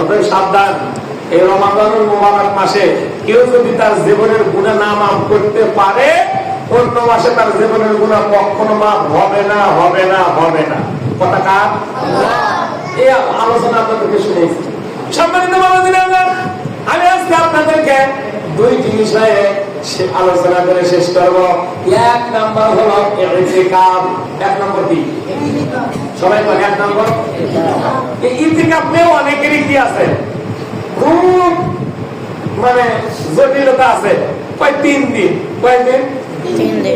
অতএব সাবধান। এই রমাদানুল মোবারক মাসে কেউ যদি তার জীবনের গুণা না মাফ করতে পারে অন্য মাসে তার জীবনের গুণা কখনো মাফ হবে না হবে না হবে না। কথা কার? এই আলোচনা আপনাদেরকে শুনেছি। সম্মানিত আমি আজকে আপনাদেরকে দুইটি বিষয়ে সে- আলোচনা করে শেষ করব। এক নাম্বার হলো ইতিকাফ। এক নম্বর কি? সবাই এক নম্বর? এই ইতিকাফ নিয়ে অনেকেরই কি আছে। খুব মানে জটিলতা আছে। কয় তিন দিন? কয় দিন?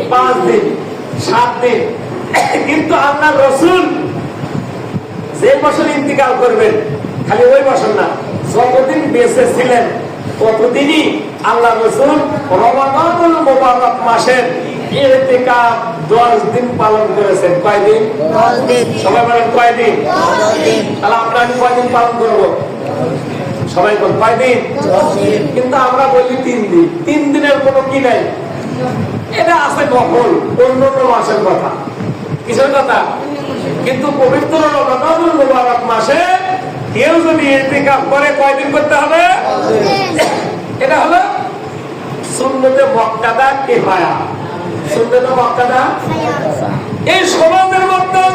পাঁচ দিন? সাত দিন? কিন্তু আপনার রসুল যে বছর ইন্তিকাল করবেন খালি ওই বছর না যতদিন বেঁচে ছিলেন ততদিনই আল্লাহ রসুল রমাদানুল মোবারক মাসের ইতিকাফ দশ দিন পালন করেছেন। কয়দিন? সবাই বলেন কয়দিন? তাহলে আমরা কয়দিন পালন করব? সবাই বল কয়দিন? কিন্তু আমরা বলি তিন দিন। তিন দিনের কোনো কি নাই? এটা আছে কখন অন্য অন্য মাসের কথা। কিসের কথা? কিন্তু পবিত্র রমাদানুল মুবারক মাসে কেউ যদি ইতিকাফ করে কয়দিন করতে হবে? এটা হলো সুন্নতে মক্কাদা কেফায়া সুন্নতে মক্কাদা? এই সমাজের মধ্যে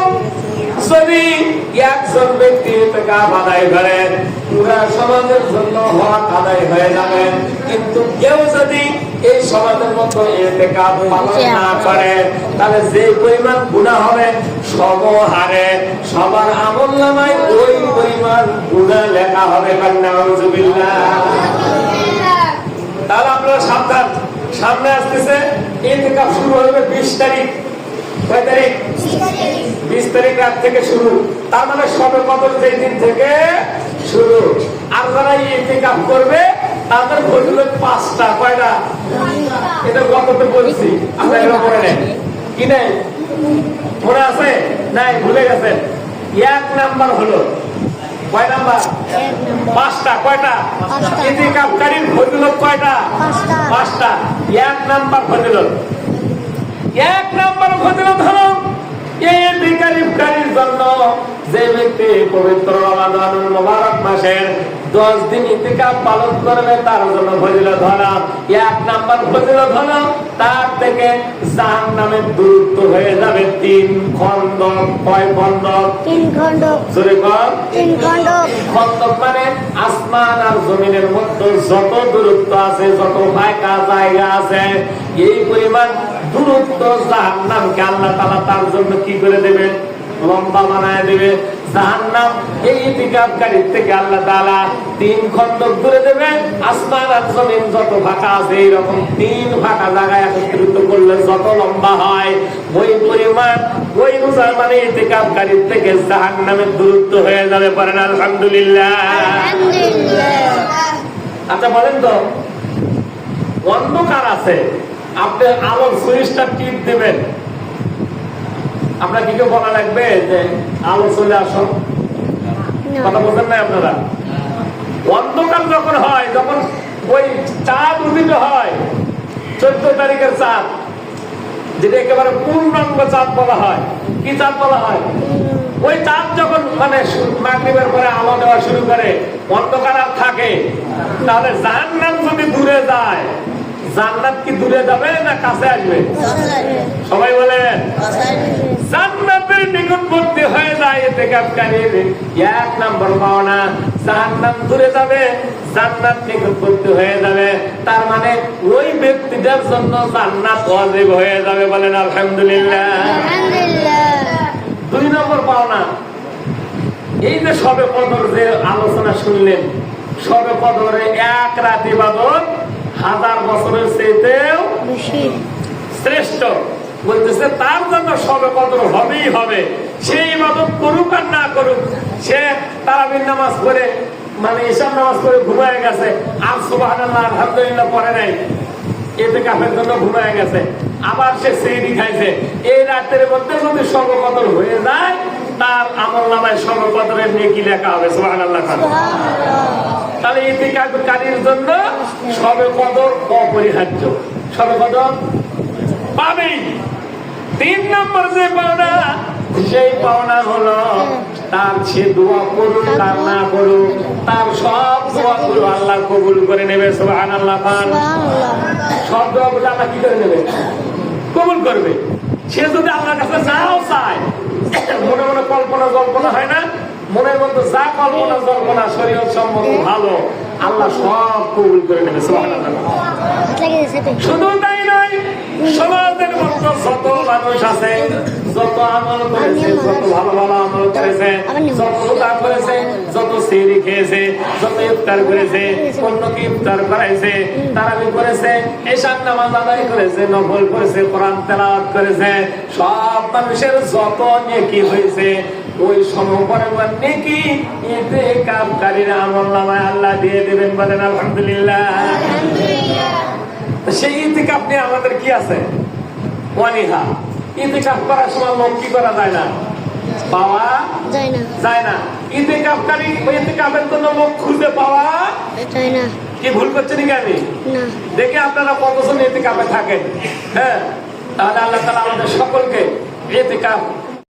যদি একজন ব্যক্তি টাকা আদায় করেন পুরা সমাজের জন্য হক আদায় হয়ে যাবে। কিন্তু কেউ যদি এই সমাজের মধ্যে এতেকা পালন না করে, তাহলে যে পরিমাণ গুণা হবে সমহারে সবার আমল নামায় ওই পরিমাণ গুণা লেখা হবে কান্না তাহলে আপনারা সাবধান। সামনে আসতেছে ইতিকাফ শুরু হবে বিশ তারিখ। কয় তারিখ? বিশ তারিখ রাত থেকে শুরু। তার মানে সবে কদর যেই দিন থেকে শুরু। আর যারা ইতিকাফ করবে, তাদের ফজিলত পাঁচটা, কয়টা? এটা গততে বলছি, আপনারা এটা মনে নেন। কি নেই? মনে আছে? নাই, ভুলে গেছেন। এক নাম্বার হলো কয় নাম্বার? পাঁচটা কয়টা। ইতিকাফকারীর ফজিলত কয়টা? পাঁচটা। পাঁচটা। এক নাম্বার ফজিলত এক নম্বর ফজিলত হলো এই ইতিকাফকারীর জন্য যে ব্যক্তি পবিত্র রমাদানুল মুবারক মাসের দশ দিন ইতিকাফ পালন করবে তার জন্য ফজিলত হলো এক নাম্বার ফজিলত হলো তার থেকে জাহান্নামের দূরত্ব হয়ে যাবে তিন খন্ড কয় খন্ড তিন খণ্ড জোরে কর। তিন খণ্ড খন্দক মানে আসমান আর জমিনের মধ্যে যত দূরত্ব আছে যত ফাঁকা জায়গা আছে এই পরিমাণ দূরত্ব জাহান্নামকে আল্লাহ তাআলা তার জন্য কি করে দেবে? লম্বা বানায় দেবে। জাহান্নাম এই ইতিকাফকারীর থেকে আল্লাহ তাআলা তিন খন্দক দূরে দেবে। আসমান আর জমিন যত ফাঁকা আছে এইরকম তিন ফাঁকা জায়গায় একত্রিত করলে যত লম্বা হয় ওই পরিমাণ ওই রোজার মানে ইতিকাফকারীর থেকে জাহান্নামের দূরত্ব হয়ে যাবে। পারেন আলহামদুলিল্লাহ। আচ্ছা বলেন তো অন্ধকার আছে। আপনি আলোর সুইচটা টিপ দিবেন। আপনার কি কেউ বলা লাগবে যে আলো চলে আসো কথা বলছেন না আপনারা? অন্ধকার যখন হয় যখন ওই চাঁদ উদিত হয় চোদ্দ তারিখের চাঁদ যেটা একেবারে পূর্ণাঙ্গ চাঁদ বলা হয়। কি চাঁদ বলা হয়? ওই চাঁদ যখন মানে মাগরিবের পরে আলো দেওয়া শুরু করে অন্ধকার আর থাকে তাহলে জান্নাত যদি দূরে যায় জান্নাত কি দূরে যাবে না কাছে আসবে? সবাই বলেন। জান্নাতের নিকটবর্তী হয়ে যায় এতে কাপকারীর এক নম্বর পাওনা জান্নাত দূরে যাবে জান্নাত নিকটবর্তী হয়ে যাবে। তার মানে ওই ব্যক্তিটার জন্য জান্নাত ওয়াজিব হয়ে যাবে বলেন আলহামদুলিল্লাহ। দুই নম্বর পাওনা এই যে সবে কদর যে আলোচনা শুনলেন সবে কদরে এক রাত ইবাদত হাজার বছরের চেয়েতেও শ্রেষ্ঠ। বলতেছে তার জন্য সবে কদর হবেই হবে। সেই ইবাদত করুক আর না করুক সে তারাবির নামাজ পড়ে মানে ঈশান নামাজ পড়ে ঘুমায় গেছে। আর সুবাহ আলহামদুলিল্লাহ পড়ে নাই। এতে কাফের জন্য ঘুমায় গেছে। আবার সে সেহরি খাইছে। এই রাতের মধ্যে যদি সর্বকদর হয়ে যায় তার আমল নামায় সর্বকদরের নেকি লেখা হবে সুবাহ আল্লাহ তাহলে ইতিকাফকারীর জন্য সবে কদর অপরিহার্য। সবে কদর পাবেই তিন নম্বর যে পাওনা সেই পাওনা হলো তার সে দোয়া করুক আর না করুক তার সব দোয়াগুলো আল্লাহ কবুল করে নেবে সুবহানাল্লাহ পান সুবহানাল্লাহ। সব দোয়াগুলো আল্লাহ কি করে নেবে? কবুল করবে। সে যদি আল্লাহর কাছে নাও চায়। মনে মনে কল্পনা জল্পনা হয় না? মনের মধ্যে যা কল্পনা, জল্পনা শরীর সম্মত ভালো, আল্লাহ সব কবুল করে নেবে শুধু তাই নয়, সমাজের মধ্যে যত মানুষ আছে, যত আমল করেছে, যত ভালো ভালো আমল করেছে, যত রোজা করেছে, যত সেরি খেয়েছে, যত ইফতার করেছে অন্যকে ইফতার করাইছে, তারাবি করেছে, এশার নামাজ আদায় করেছে, নফল করেছে, কোরআন তেলাওয়াত করেছে, সব মানুষের যত নেকি হয়েছে ওই সমপরিমাণ নেকি? এতে আমল নামায় আল্লাহ দিয়ে দেবেন বলেন আলহামদুলিল্লাহ। সেই ইতিকাপ নিয়ে আমাদের কি আছে? অনীহা। ইতিকাপ করার সময় লোক কি করা যায় না? পাওয়া যায় না। ইতিকাপকারী ইতিকাপের জন্য লোক খুঁজে পাওয়া যায় না। কি ভুল করছে নাকি আমি? দেখে আপনারা কতজন ইতিকাপে থাকেন হ্যাঁ? তাহলে আল্লাহ তালা আমাদের সকলকে ইতিকাপ